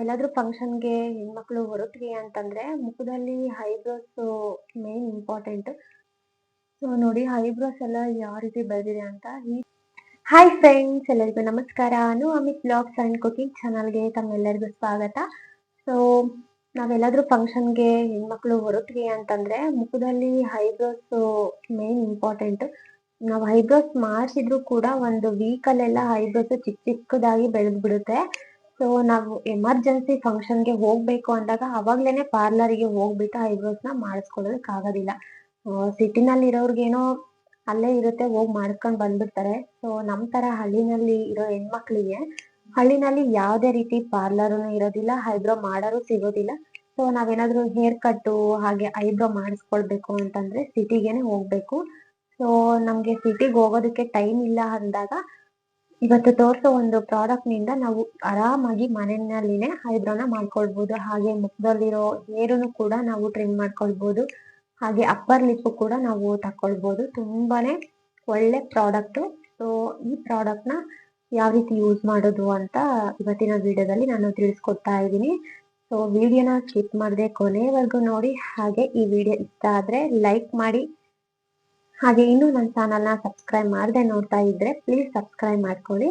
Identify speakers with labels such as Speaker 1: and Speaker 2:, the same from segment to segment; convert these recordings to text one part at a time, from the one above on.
Speaker 1: ನಾವೆಲ್ಲಾದ್ರೂ ಫಂಕ್ಷನ್‌ಗೆ ಹೆಣ್ಮಕ್ಳು ಹೊರಟ್ವಿ ಅಂತಂದ್ರೆ ಮುಖದಲ್ಲಿ ಐಬ್ರೋಸ್ ಮೇನ್ ಇಂಪಾರ್ಟೆಂಟ್. ಸೊ ನೋಡಿ ಐಬ್ರೋಸ್ ಎಲ್ಲ ಯಾವ ರೀತಿ ಬೆಳೆದಿದೆ ಅಂತ ಹಾಯ್ ಫ್ರೆಂಡ್ಸ್ ಎಲ್ಲರಿಗೂ ನಮಸ್ಕಾರ ನಾನು ಅಮಿತ್ ಬ್ಲಾಗ್ಸ್ ಅಂಡ್ ಕುಕಿಂಗ್ ಚಾನಲ್ಗೆ ತಮ್ಮೆಲ್ಲರಿಗೂ ಸ್ವಾಗತ ಸೊ ನಾವೆಲ್ಲಾದ್ರೂ ಫಂಕ್ಷನ್‌ಗೆ ಹೆಣ್ಮಕ್ಳು ಹೊರಟ್ವಿ ಅಂತಂದ್ರೆ ಮುಖದಲ್ಲಿ ಐಬ್ರೋಸ್ ಮೇನ್ ಇಂಪಾರ್ಟೆಂಟ್. ನಾವು ಐಬ್ರೋಸ್ ಮಾಡಿಸಿದ್ರು ಕೂಡ ಒಂದು ವೀಕಲ್ಲೆಲ್ಲ ಐಬ್ರೋಸ್ ಚಿಕ್ಕ ಚಿಕ್ಕದಾಗಿ ಬೆಳೆದ್ ಬಿಡುತ್ತೆ. ಸೊ ನಾವು ಎಮರ್ಜೆನ್ಸಿ ಫಂಕ್ಷನ್‌ಗೆ ಹೋಗ್ಬೇಕು ಅಂದಾಗ ಅವಾಗ್ಲೇನೆ ಪಾರ್ಲರ್‌ಗೆ ಹೋಗ್ಬಿಟ್ಟು ಐಬ್ರೋಸ್ನ ಮಾಡಿಸ್ಕೊಳ್ಳೋದಕ್ಕೆ ಆಗೋದಿಲ್ಲ. ಸಿಟಿನಲ್ಲಿ ಇರೋರ್ಗೇನೋ ಅಲ್ಲೇ ಇರುತ್ತೆ ಹೋಗ್ ಮಾಡ್ಸ್ಕೊಂಡ್ ಬಂದ್ಬಿಡ್ತಾರೆ. ಸೊ ನಮ್ ತರ ಹಳ್ಳಿನಲ್ಲಿ ಇರೋ ಹೆಣ್ಮಕ್ಳಿಗೆ ಹಳ್ಳಿನಲ್ಲಿ ಯಾವ್ದೇ ರೀತಿ ಪಾರ್ಲರ್‌ನು ಇರೋದಿಲ್ಲ, ಐಬ್ರೋ ಮಾಡೋರು ಸಿಗೋದಿಲ್ಲ. ಸೊ ನಾವೇನಾದ್ರೂ ಹೇರ್ ಕಟ್ಟು ಹಾಗೆ ಐಬ್ರೋ ಮಾಡಿಸ್ಕೊಳ್ಬೇಕು ಅಂತಂದ್ರೆ ಸಿಟಿಗೇನೆ ಹೋಗ್ಬೇಕು. ಸೊ ನಮ್ಗೆ ಸಿಟಿಗೆ ಹೋಗೋದಕ್ಕೆ ಟೈಮ್ ಇಲ್ಲ ಅಂದಾಗ ಇವತ್ತು ತೋರಿಸೋ ಒಂದು ಪ್ರಾಡಕ್ಟ್ನಿಂದ ನಾವು ಆರಾಮಾಗಿ ಮನೆಯಲ್ಲಿನೇ ಐಬ್ರೋನ ಮಾಡ್ಕೊಳ್ಬೋದು. ಹಾಗೆ ಮುಖದಲ್ಲಿರೋ ಹೇರುನು ಕೂಡ ನಾವು ಟ್ರಿಮ್ ಮಾಡ್ಕೊಳ್ಬೋದು. ಹಾಗೆ ಅಪ್ಪರ್ ಲಿಪ್ ಕೂಡ ನಾವು ತಕ್ಕೊಳ್ಬೋದು ತುಂಬಾನೇ ಒಳ್ಳೆ ಪ್ರಾಡಕ್ಟು. ಸೊ ಈ ಪ್ರಾಡಕ್ಟ್‌ನ ಯಾವ ರೀತಿ ಯೂಸ್ ಮಾಡೋದು ಅಂತ ಇವತ್ತಿನ ವಿಡಿಯೋದಲ್ಲಿ ನಾನು ತಿಳಿಸ್ಕೊಡ್ತಾ ಇದ್ದೀನಿ. ಸೊ ವಿಡಿಯೋನ ಸ್ಕಿಪ್ ಮಾಡದೆ ಕೊನೆವರೆಗೂ ನೋಡಿ. ಹಾಗೆ ಈ ವಿಡಿಯೋ ಇಷ್ಟ ಆದ್ರೆ ಲೈಕ್ ಮಾಡಿ. ಹಾಗೆ ಇನ್ನೂ ನನ್ನ ಚಾನಲ್‌ನ ಸಬ್ಸ್ಕ್ರೈಬ್ ಮಾಡದೆ ನೋಡ್ತಾ ಇದ್ರೆ ಪ್ಲೀಸ್ ಸಬ್ಸ್ಕ್ರೈಬ್ ಮಾಡ್ಕೊಳ್ಳಿ.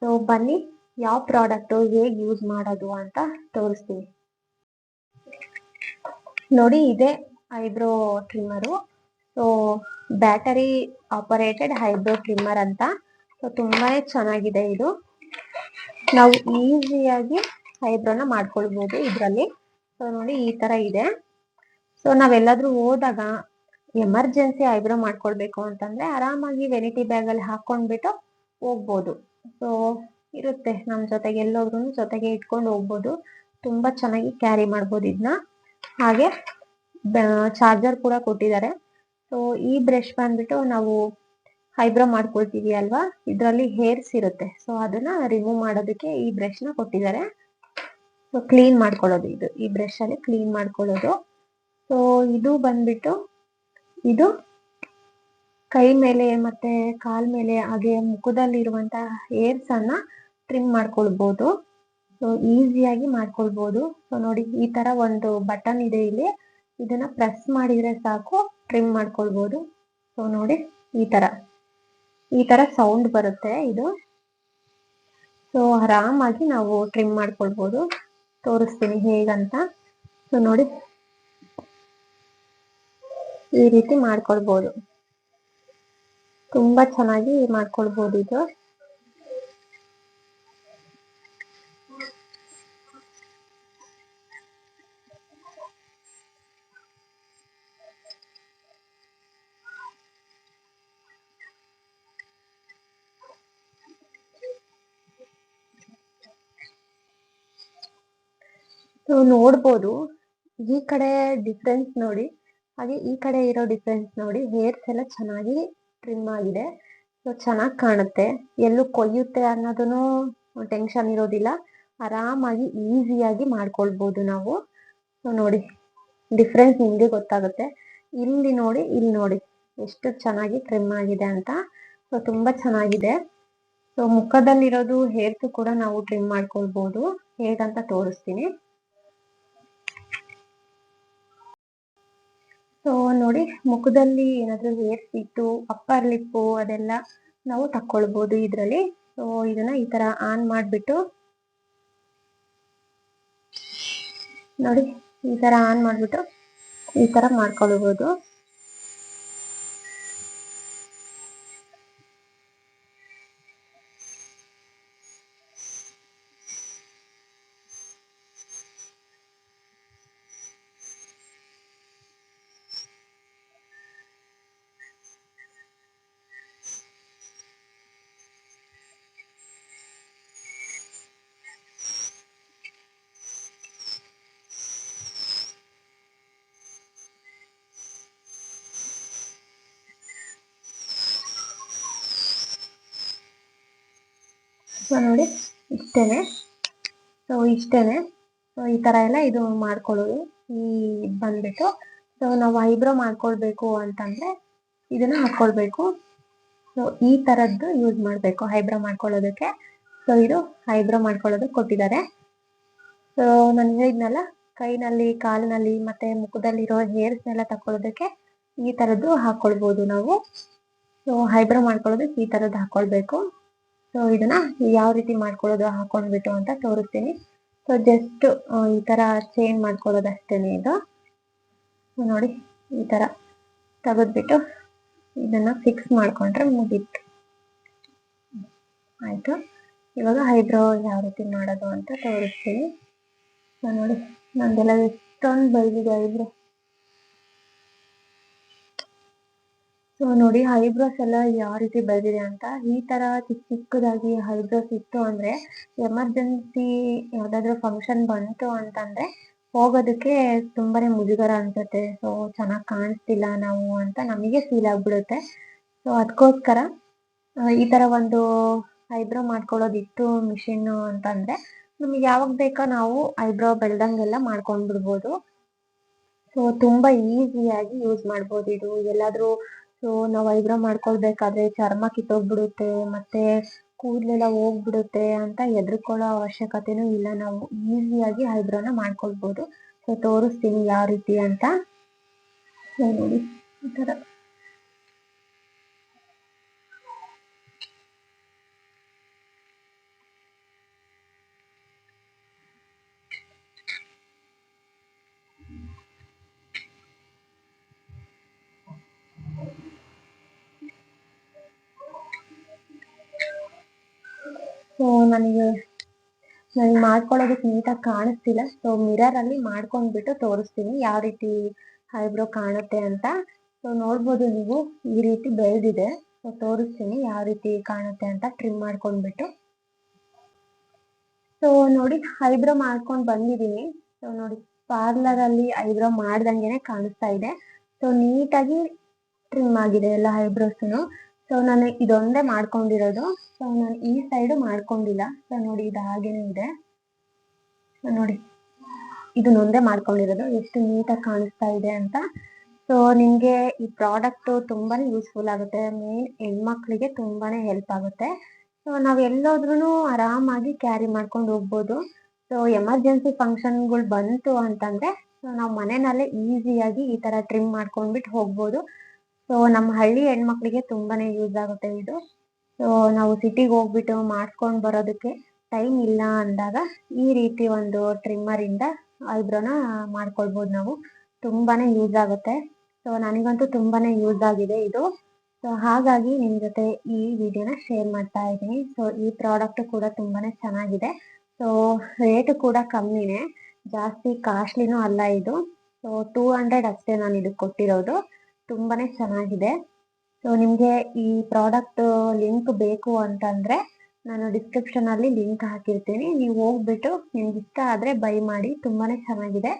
Speaker 1: ಸೊ ಬನ್ನಿ, ಯಾವ ಪ್ರಾಡಕ್ಟು ಹೇಗೆ ಯೂಸ್ ಮಾಡೋದು ಅಂತ ತೋರಿಸ್ತೀನಿ. ನೋಡಿ, ಇದೆ eyebrow trimmer. So battery operated eyebrow trimmer ಅಂತ. ಸೊ ತುಂಬಾ ಚೆನ್ನಾಗಿದೆ ಇದು. ನಾವು ಈಸಿಯಾಗಿ ಐಬ್ರೋನ ಮಾಡ್ಕೊಳ್ಬೋದು ಇದರಲ್ಲಿ ಸೊ ನೋಡಿ, ಈ ತರ ಇದೆ. ಸೊ ನಾವೆಲ್ಲಾದ್ರೂ ಹೋದಾಗ ಎಮರ್ಜೆನ್ಸಿ ಐಬ್ರೋ ಮಾಡ್ಕೊಳ್ಬೇಕು ಅಂತಂದ್ರೆ ಆರಾಮಾಗಿ ವೆನಿಟಿ ಬ್ಯಾಗಲ್ಲಿ ಹಾಕೊಂಡ್ಬಿಟ್ಟು ಹೋಗ್ಬೋದು. ಸೊ ಇರುತ್ತೆ ನಮ್ ಜೊತೆಗೆ ಎಲ್ಲೋದ್ರು ಜೊತೆಗೆ ಇಟ್ಕೊಂಡು ಹೋಗ್ಬೋದು. ತುಂಬಾ ಚೆನ್ನಾಗಿ ಕ್ಯಾರಿ ಮಾಡ್ಬೋದು ಇದನ್ನ ಹಾಗೆ ಚಾರ್ಜರ್ ಕೂಡ ಕೊಟ್ಟಿದ್ದಾರೆ. ಸೊ ಈ ಬ್ರಷ್ ಬಂದ್ಬಿಟ್ಟು ನಾವು ಐಬ್ರೋ ಮಾಡ್ಕೊಳ್ತೀವಿ ಅಲ್ವಾ ಇದ್ರಲ್ಲಿ ಹೇರ್ಸ್ ಇರುತ್ತೆ. ಸೊ ಅದನ್ನ ರಿಮೂವ್ ಮಾಡೋದಕ್ಕೆ ಈ ಬ್ರಷ್‌ನ ಕೊಟ್ಟಿದ್ದಾರೆ. ಕ್ಲೀನ್ ಮಾಡ್ಕೊಳ್ಳೋದು ಇದು. ಈ ಬ್ರಷ್ ಅಲ್ಲಿ ಕ್ಲೀನ್ ಮಾಡ್ಕೊಳ್ಳೋದು. ಸೊ ಇದು ಬಂದ್ಬಿಟ್ಟು ಇದು ಕೈ ಮೇಲೆ ಮತ್ತೆ ಕಾಲ್ ಮೇಲೆ ಹಾಗೆ ಮುಖದಲ್ಲಿರುವಂತಹ ಹೇರ್ಸ್ ಅನ್ನ ಟ್ರಿಮ್ ಮಾಡ್ಕೊಳ್ಬಹುದು ಸೊ ಈಸಿಯಾಗಿ ಮಾಡ್ಕೊಳ್ಬಹುದು ಸೊ ನೋಡಿ ಈ ತರ ಒಂದು ಬಟನ್ ಇದೆ ಇಲ್ಲಿ. ಇದನ್ನ ಪ್ರೆಸ್ ಮಾಡಿದ್ರೆ ಸಾಕು ಟ್ರಿಮ್ ಮಾಡ್ಕೊಳ್ಬಹುದು ಸೊ ನೋಡಿ ಈ ತರ. ಈ ತರ ಸೌಂಡ್ ಬರುತ್ತೆ ಇದು. ಸೊ ಆರಾಮಾಗಿ ನಾವು ಟ್ರಿಮ್ ಮಾಡ್ಕೊಳ್ಬಹುದು ತೋರಿಸ್ತೀನಿ ಹೇಗಂತ. ಸೊ ನೋಡಿ ಈ ರೀತಿ ಮಾಡ್ಕೊಳ್ಬೋದು. ತುಂಬಾ ಚೆನ್ನಾಗಿ ಮಾಡ್ಕೊಳ್ಬೋದು ಇದು. ನೋಡ್ಬೋದು ಈ ಕಡೆ ಡಿಫ್ರೆನ್ಸ್ ನೋಡಿ. ಹಾಗೆ ಈ ಕಡೆ ಇರೋ ಡಿಫ್ರೆನ್ಸ್ ನೋಡಿ. ಹೇರ್ಸ್ ಎಲ್ಲ ಚೆನ್ನಾಗಿ ಟ್ರಿಮ್ ಆಗಿದೆ. ಸೊ ಚೆನ್ನಾಗಿ ಕಾಣುತ್ತೆ. ಎಲ್ಲೂ ಕೊಯ್ಯುತ್ತೆ ಅನ್ನೋದನ್ನು ಟೆನ್ಷನ್ ಇರೋದಿಲ್ಲ. ಆರಾಮಾಗಿ ಈಸಿಯಾಗಿ ಮಾಡ್ಕೊಳ್ಬೋದು ನಾವು. ಸೊ ನೋಡಿ ಡಿಫ್ರೆನ್ಸ್ ನಿಮಗೆ ಗೊತ್ತಾಗುತ್ತೆ. ಇಲ್ಲಿ ನೋಡಿ ಇಲ್ಲಿ ನೋಡಿ, ಎಷ್ಟು ಚೆನ್ನಾಗಿ ಟ್ರಿಮ್ ಆಗಿದೆ ಅಂತ. ಸೊ ತುಂಬಾ ಚೆನ್ನಾಗಿದೆ. ಸೊ ಮುಖದಲ್ಲಿರೋದು ಹೇರ್ಸು ಕೂಡ ನಾವು ಟ್ರಿಮ್ ಮಾಡ್ಕೊಳ್ಬೋದು. ಹೇಗಂತ ತೋರಿಸ್ತೀನಿ. ಸೊ ನೋಡಿ, ಮುಖದಲ್ಲಿ ಏನಾದರೂ ಹೇರ್ಸ್ ಇತ್ತು ಅಪ್ಪರ್ ಲಿಪ್ಪು ಅದೆಲ್ಲ ನಾವು ತಕ್ಕೊಳ್ಬೋದು ಇದ್ರಲ್ಲಿ. ಸೊ ಇದನ್ನ ಈ ತರ ಆನ್ ಮಾಡ್ಬಿಟ್ಟು ನೋಡಿ, ಈ ತರ ಆನ್ ಮಾಡ್ಬಿಟ್ಟು ಈ ತರ ಮಾಡ್ಕೊಳ್ಬೋದು. ಸೊ ನೋಡಿ ಇಷ್ಟೇ ಸೊ ಇಷ್ಟೇನೆ. ಸೊ ಈ ತರ ಎಲ್ಲ ಇದು ಮಾಡ್ಕೊಳ್ಳೋದು. ಈ ಇದು ಬಂದ್ಬಿಟ್ಟು ಸೊ ನಾವು ಐಬ್ರೋ ಮಾಡ್ಕೊಳ್ಬೇಕು ಅಂತಂದ್ರೆ ಇದನ್ನ ಹಾಕ್ಕೊಳ್ಬೇಕು. ಸೊ ಈ ತರದ್ದು ಯೂಸ್ ಮಾಡಬೇಕು, ಐಬ್ರೋ ಮಾಡ್ಕೊಳ್ಳೋದಕ್ಕೆ. ಸೊ ಇದು ಐಬ್ರೋ ಮಾಡ್ಕೊಳ್ಳೋದಕ್ಕೆ ಕೊಟ್ಟಿದ್ದಾರೆ. ಸೊ ನಾನು ಹೇಳಿದ್ನಲ್ಲ, ಕೈನಲ್ಲಿ, ಕಾಲಿನಲ್ಲಿ ಮತ್ತೆ ಮುಖದಲ್ಲಿರೋ ಹೇರ್ಸ್ನೆಲ್ಲ ತಕೊಳ್ಳೋದಕ್ಕೆ ಈ ಥರದ್ದು ಹಾಕೊಳ್ಬೋದು ನಾವು ಸೊ ಹೈಬ್ರೋ ಮಾಡ್ಕೊಳ್ಳೋದಕ್ಕೆ ಈ ಥರದ್ದು ಹಾಕೊಳ್ಬೇಕು ಸೊ ಇದನ್ನ ಯಾವ ರೀತಿ ಮಾಡ್ಕೊಳ್ಳೋದು ಹಾಕೊಂಡ್ಬಿಟ್ಟು ಅಂತ ತೋರಿಸ್ತೀನಿ. ಸೊ ಜಸ್ಟ್ ಈ ಥರ ಚೇಂಜ್ ಮಾಡ್ಕೊಳ್ಳೋದು ಅಷ್ಟೇನೆ ಇದು ನೋಡಿ, ಈ ಥರ ತೆಗೆದ್ಬಿಟ್ಟು ಇದನ್ನ ಫಿಕ್ಸ್ ಮಾಡ್ಕೊಂಡ್ರೆ ಮುಗೀತು. ಆಯಿತು. ಇವಾಗ ಹೈಬ್ರೋ ಯಾವ ರೀತಿ ಮಾಡೋದು ಅಂತ ತೋರಿಸ್ತೀನಿ. ನೋಡಿ, ನಂದೆಲ್ಲ ಎಷ್ಟೊಂದು ಬೆಳೆದಿದೆ ಐಬ್ರೋ ಸೊ ನೋಡಿ ಐಬ್ರೋಸ್ ಎಲ್ಲ ಯಾವ ರೀತಿ ಬೆಳೆದಿದೆ ಅಂತ, ಈ ತರ ಚಿಕ್ಕ ಚಿಕ್ಕದಾಗಿ ಐಬ್ರೋಸ್ ಇತ್ತು ಅಂದ್ರೆ ಎಮರ್ಜೆನ್ಸಿ ಯಾವ್ದಾದ್ರು ಫಂಕ್ಷನ್ ಬಂತು ಅಂತಂದ್ರೆ, ಹೋಗೋದಕ್ಕೆ ತುಂಬಾನೇ ಮುಜುಗರ ಅನ್ಸುತ್ತೆ. ಸೊ ಚೆನ್ನಾಗಿ ಕಾಣಿಸ್ತಿಲ್ಲ ನಾವು ಅಂತ ನಮಗೆ ಫೀಲ್ ಆಗ್ಬಿಡುತ್ತೆ. ಸೊ ಅದಕ್ಕೋಸ್ಕರ ಈ ತರ ಒಂದು ಐಬ್ರೋ ಮಾಡ್ಕೊಳ್ಳೋದಿತ್ತು ಮಿಷಿನ್ ಅಂತಂದ್ರೆ, ನಮ್ಗೆ ಯಾವಾಗ ಬೇಕೋ ನಾವು ಐಬ್ರೋ ಬೆಳ್ದಂಗೆಲ್ಲ ಮಾಡ್ಕೊಂಡ್ಬಿಡ್ಬೋದು. ಸೊ ತುಂಬಾ ಈಸಿಯಾಗಿ ಯೂಸ್ ಮಾಡ್ಬೋದು ಇದು. ಎಲ್ಲಾದ್ರೂ ಸೊ ನಾವು ಐಬ್ರೋ ಮಾಡ್ಕೊಳ್ಬೇಕಾದ್ರೆ ಚರ್ಮ ಕಿತ್ತೋಗ್ಬಿಡುತ್ತೆ, ಮತ್ತೆ ಕೂದಲೆಲ್ಲ ಹೋಗ್ಬಿಡುತ್ತೆ ಅಂತ ಹೆದರ್ಕೊಳ್ಳೋ ಅವಶ್ಯಕತೆನೂ ಇಲ್ಲ. ನಾವು ಈಸಿಯಾಗಿ ಐಬ್ರೋನ ಮಾಡ್ಕೊಳ್ಬೋದು. ಸೊ ತೋರಿಸ್ತೀನಿ ಯಾವ ರೀತಿ ಅಂತ. ನೋಡಿ, ಈ ಥರ. ಸೊ ನನಗೆ ನನಗೆ ಮಾಡ್ಕೊಳ್ಳೋದಕ್ಕೆ ನೀಟಾಗಿ ಕಾಣಿಸ್ತಿಲ್ಲ. ಸೊ ಮಿರರಲ್ಲಿ ಮಾಡ್ಕೊಂಡ್ಬಿಟ್ಟು ತೋರಿಸ್ತೀನಿ ಯಾವ ರೀತಿ ಐಬ್ರೋ ಕಾಣುತ್ತೆ ಅಂತ. ಸೊ ನೋಡ್ಬೋದು ನೀವು ಈ ರೀತಿ ಬೆಳೆದಿದೆ. ಸೊ ತೋರಿಸ್ತೀನಿ ಯಾವ ರೀತಿ ಕಾಣುತ್ತೆ ಅಂತ ಟ್ರಿಮ್ ಮಾಡ್ಕೊಂಡ್ಬಿಟ್ಟು. ಸೊ ನೋಡಿ ಐಬ್ರೋ ಮಾಡ್ಕೊಂಡು ಬಂದಿದ್ದೀನಿ. ಸೊ ನೋಡಿ ಪಾರ್ಲರ್ ಅಲ್ಲಿ ಐಬ್ರೋ ಮಾಡ್ದಂಗೆನೆ ಕಾಣಿಸ್ತಾ ಇದೆ. ಸೊ ನೀಟಾಗಿ ಟ್ರಿಮ್ ಆಗಿದೆ ಎಲ್ಲ ಐಬ್ರೋಸ್ನು ಸೊ ನಾನು ಇದೊಂದೇ ಮಾಡ್ಕೊಂಡಿರೋದು. ಸೊ ನಾನು ಈ ಸೈಡು ಮಾಡ್ಕೊಂಡಿಲ್ಲ. ಸೊ ನೋಡಿ ಇದು ಹಾಗೇನೆ ಇದೆ. ನೋಡಿ ಇದನ್ನೊಂದೇ ಮಾಡ್ಕೊಂಡಿರೋದು. ಎಷ್ಟು ನೀಟಾಗಿ ಕಾಣಿಸ್ತಾ ಇದೆ ಅಂತ. ಸೊ ನಿಮಗೆ ಈ ಪ್ರಾಡಕ್ಟ್ ತುಂಬಾ ಯೂಸ್ಫುಲ್ ಆಗುತ್ತೆ. ಮೇನ್ ಹೆಣ್ಮಕ್ಳಿಗೆ ತುಂಬಾ ಹೆಲ್ಪ್ ಆಗುತ್ತೆ. ಸೊ ನಾವು ಎಲ್ಲೋದ್ರೂ ಆರಾಮಾಗಿ ಕ್ಯಾರಿ ಮಾಡ್ಕೊಂಡು ಹೋಗ್ಬೋದು. ಸೊ ಎಮರ್ಜೆನ್ಸಿ ಫಂಕ್ಷನ್ಗಳು ಬಂತು ಅಂತಂದ್ರೆ ಸೊ ನಾವು ಮನೆಯಲ್ಲೇ ಈಸಿಯಾಗಿ ಈ ಥರ ಟ್ರಿಮ್ ಮಾಡ್ಕೊಂಡ್ಬಿಟ್ಟು ಹೋಗ್ಬೋದು. ಸೊ ನಮ್ಮ ಹಳ್ಳಿ ಹೆಣ್ಮಕ್ಳಿಗೆ ತುಂಬಾನೇ ಯೂಸ್ ಆಗುತ್ತೆ ಇದು. ಸೊ ನಾವು ಸಿಟಿಗೆ ಹೋಗ್ಬಿಟ್ಟು ಮಾಡ್ಕೊಂಡು ಬರೋದಕ್ಕೆ ಟೈಮ್ ಇಲ್ಲ ಅಂದಾಗ ಈ ರೀತಿ ಒಂದು ಟ್ರಿಮ್ಮರ್ ಇಂದ ಐಬ್ರೋನ ಮಾಡ್ಕೊಳ್ಬೋದು ನಾವು. ತುಂಬಾನೇ ಯೂಸ್ ಆಗುತ್ತೆ. ಸೊ ನನಗಂತೂ ತುಂಬಾನೇ ಯೂಸ್ ಆಗಿದೆ ಇದು. ಸೊ ಹಾಗಾಗಿ ನಿಮ್ ಜೊತೆ ಈ ವಿಡಿಯೋನ ಶೇರ್ ಮಾಡ್ತಾ ಇದ್ದೀನಿ. ಸೊ ಈ ಪ್ರಾಡಕ್ಟ್ ಕೂಡ ತುಂಬಾನೇ ಚೆನ್ನಾಗಿದೆ. ಸೊ ರೇಟ್ ಕೂಡ ಕಮ್ಮಿನೇ. ಜಾಸ್ತಿ ಕಾಸ್ಟ್ಲಿನೂ ಅಲ್ಲ ಇದು. ಸೊ ಟೂ ಹಂಡ್ರೆಡ್ ಅಷ್ಟೇ ನಾನು ಇದಕ್ಕೆ ಕೊಟ್ಟಿರೋದು. ತುಂಬಾನೇ ಚೆನ್ನಾಗಿದೆ. ಸೊ ನಿಮಗೆ ಈ ಪ್ರಾಡಕ್ಟ್ ಲಿಂಕ್ ಬೇಕು ಅಂತಂದ್ರೆ ನಾನು ಡಿಸ್ಕ್ರಿಪ್ಷನ್ ಅಲ್ಲಿ ಲಿಂಕ್ ಹಾಕಿರ್ತೀನಿ. ನೀವು ಹೋಗ್ಬಿಟ್ಟು ನಿಮ್ಗೆ ಇಷ್ಟ ಆದ್ರೆ ಬೈ ಮಾಡಿ, ತುಂಬಾನೇ ಚೆನ್ನಾಗಿದೆ.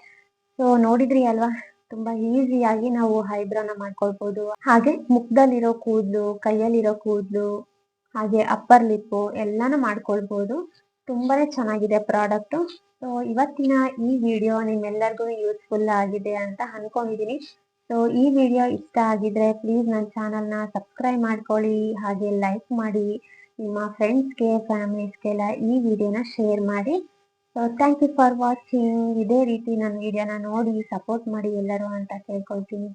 Speaker 1: ಸೊ ನೋಡಿದ್ರಿ ಅಲ್ವಾ? ತುಂಬಾ ಈಸಿಯಾಗಿ ನಾವು ಹೈಬ್ರೋನ ಮಾಡ್ಕೊಳ್ಬಹುದು ಹಾಗೆ ಮುಖದಲ್ಲಿರೋ ಕೂದಲು, ಕೈಯಲ್ಲಿರೋ ಕೂದಲು, ಹಾಗೆ ಅಪ್ಪರ್ ಲಿಪ್ಪು ಎಲ್ಲಾನು ಮಾಡ್ಕೊಳ್ಬಹುದು ತುಂಬಾನೇ ಚೆನ್ನಾಗಿದೆ ಪ್ರಾಡಕ್ಟ್ ಸೊ ಇವತ್ತಿನ ಈ ವಿಡಿಯೋ ನಿಮ್ಮೆಲ್ಲರಿಗೂ ಯೂಸ್ಫುಲ್ ಆಗಿದೆ ಅಂತ ಅನ್ಕೊಂಡಿದೀನಿ. ಸೊ ಈ ವಿಡಿಯೋ ಇಷ್ಟ ಆಗಿದ್ರೆ ಪ್ಲೀಸ್ ನನ್ನ ಚಾನಲ್ನ ಸಬ್ಸ್ಕ್ರೈಬ್ ಮಾಡ್ಕೊಳ್ಳಿ, ಹಾಗೆ ಲೈಕ್ ಮಾಡಿ, ನಿಮ್ಮ ಫ್ರೆಂಡ್ಸ್ಗೆ ಫ್ಯಾಮಿಲೀಸ್ಗೆಲ್ಲ ಈ ವಿಡಿಯೋನ ಶೇರ್ ಮಾಡಿ. So thank you for watching ಇದೇ ರೀತಿ ನನ್ನ ವಿಡಿಯೋನ ನೋಡಿ ಸಪೋರ್ಟ್ ಮಾಡಿ ಎಲ್ಲರೂ ಅಂತ ಕೇಳ್ಕೊಳ್ತೀನಿ.